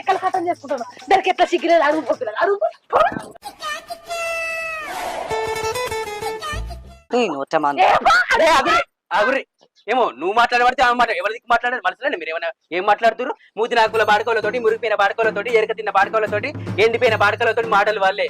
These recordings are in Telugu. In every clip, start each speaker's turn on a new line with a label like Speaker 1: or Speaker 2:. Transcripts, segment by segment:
Speaker 1: ఎక్కడ కథం చేసుకుంటాను. దానికి ఎట్లా సిగ్గులేదు? అడుగు పో. పిల్లలు అడుగు పో.
Speaker 2: నోటమాను
Speaker 3: అరే అగురి అగురి. ఏమో నువ్వు మాట్లాడబడితే ఆమె మాట ఎవరి దిక్కు మాట్లాడారు మనసులో మీరు ఏమైనా ఏం మాట్లాడుతున్నారు మూతి నాకుల బాడకోలతోటి మురిగిపోయిన బాడకోలతోటి ఎరక తిన్న బాడకోలతోటి ఎండిపోయిన బాడకోలతోటి మాటలు వాళ్ళే.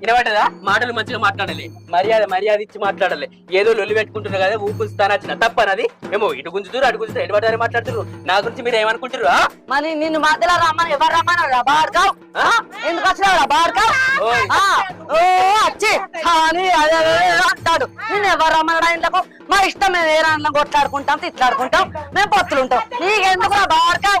Speaker 3: వినబడ్డదా? మాటలు మంచిగా మాట్లాడాలి. మర్యాద మర్యాద ఇచ్చి మాట్లాడాలి. ఏదో లొల్లి పెట్టుకుంటున్నారు కదా ఊపుస్తానా చిన్న తప్పనది ఏమో ఇటు గుంజుతురు అటు గుంజుతారు ఎటు పడ్డారు మాట్లాడుతున్నారు. నా గురించి మీరు ఏమనుకుంటారు?
Speaker 2: మరి నిన్ను మధ్యలో రమ్మని ఎవరు రమ్మన్నాడు బాడుకావు ఎందుకు వచ్చినావు బాడుకావు
Speaker 3: ఓయ్.
Speaker 2: ఓ. వచ్చి అదే అంటాడు. నేను ఎవరు రమ్మన్నాడు ఇంట్లో మా ఇష్టం మేము ఏ కొట్లాడుకుంటాం తిట్లాడుకుంటాం మేము పొత్తులుంటాం నీకెందుకు బాడుకావు